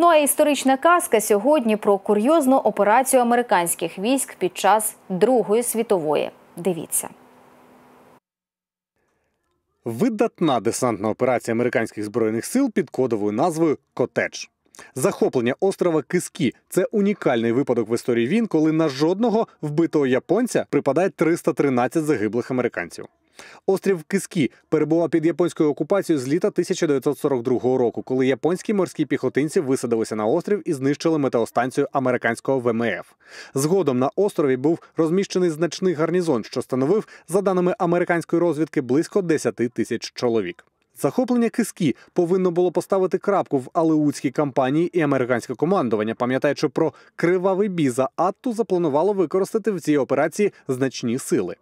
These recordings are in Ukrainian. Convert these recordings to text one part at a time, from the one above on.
Ну а історична казка сьогодні про курйозну операцію американських військ під час Другої світової. Дивіться. Видатна десантна операція американських збройних сил під кодовою назвою Котедж. Захоплення острова Кискі це унікальний випадок в історії війн, коли на жодного вбитого японця припадає 313 загиблих американців. Острів Кискі перебував під японською окупацією з літа 1942 року, коли японські морські піхотинці висадилися на острів і знищили метеостанцію американського ВМФ. Згодом на острові був розміщений значний гарнізон, що становив, за даними американської розвідки, близько 10 тисяч чоловік. Захоплення Кискі повинно було поставити крапку в Алеутській кампанії, і американське командування, пам'ятаючи про кривавий бій за Атту, запланувало використати в цій операції значні сили.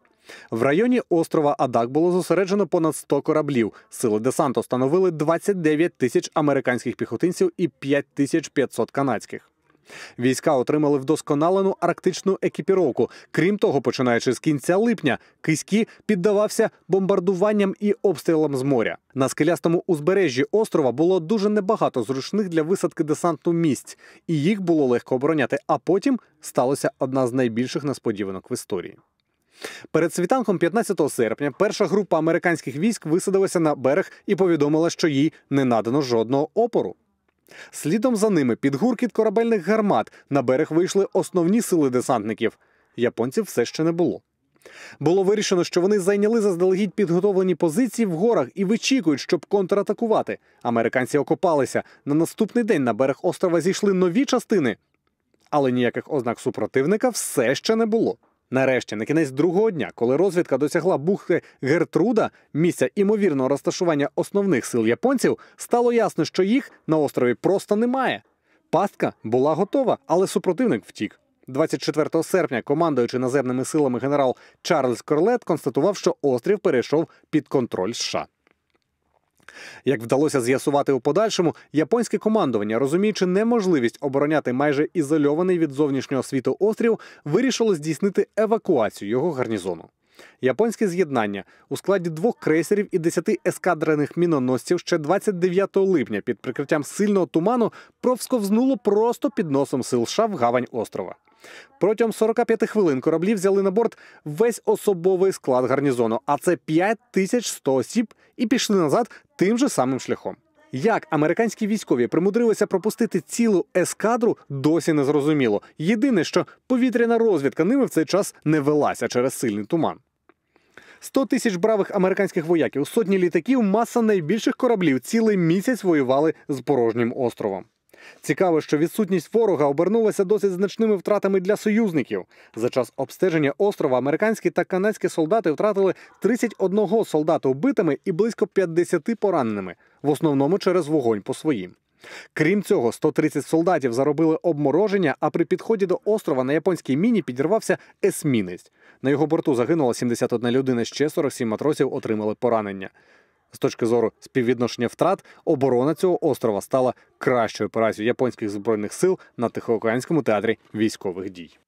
В районі острова Адак було зосереджено понад 100 кораблів. Сили десанту становили 29 тисяч американських піхотинців і 5500 канадських. Війська отримали вдосконалену арктичну екіпіровку. Крім того, починаючи з кінця липня, Киські піддавався бомбардуванням і обстрілам з моря. На скелястому узбережжі острова було дуже небагато зручних для висадки десанту місць, і їх було легко обороняти. А потім сталося одна з найбільших несподіванок в історії. Перед світанком 15 серпня перша група американських військ висадилася на берег і повідомила, що їй не надано жодного опору. Слідом за ними під гуркіт корабельних гармат на берег вийшли основні сили десантників. Японців все ще не було. Було вирішено, що вони зайняли заздалегідь підготовлені позиції в горах і вичікують, щоб контратакувати. Американці окопалися. На наступний день на берег острова зійшли нові частини, але ніяких ознак супротивника все ще не було. Нарешті, на кінець другого дня, коли розвідка досягла бухти Гертруда, місця імовірного розташування основних сил японців, стало ясно, що їх на острові просто немає. Пастка була готова, але супротивник втік. 24 серпня, командуючи наземними силами генерал Чарльз Корлет, констатував, що острів перейшов під контроль США. Як вдалося з'ясувати у подальшому, японське командування, розуміючи неможливість обороняти майже ізольований від зовнішнього світу острів, вирішило здійснити евакуацію його гарнізону. Японське з'єднання у складі двох крейсерів і десяти ескадрених міноносців ще 29 липня під прикриттям сильного туману провсковзнуло просто під носом сил США в гавань острова. Протягом 45 хвилин кораблі взяли на борт весь особовий склад гарнізону, а це 5100 осіб, і пішли назад тим же самим шляхом. Як американські військові примудрилися пропустити цілу ескадру, досі не зрозуміло. Єдине, що повітряна розвідка ними в цей час не велася через сильний туман. 100 тисяч бравих американських вояків, сотні літаків, маса найбільших кораблів цілий місяць воювали з порожнім островом. Цікаво, що відсутність ворога обернулася досить значними втратами для союзників. За час обстеження острова американські та канадські солдати втратили 31 солдата вбитими і близько 50 пораненими, в основному через вогонь по своїм. Крім цього, 130 солдатів заробили обмороження, а при підході до острова на японській міні підірвався есмінець. На його борту загинула 71 людина, ще 47 матросів отримали поранення. З точки зору співвідношення втрат, оборона цього острова стала кращою операцією японських збройних сил на Тихоокеанському театрі військових дій.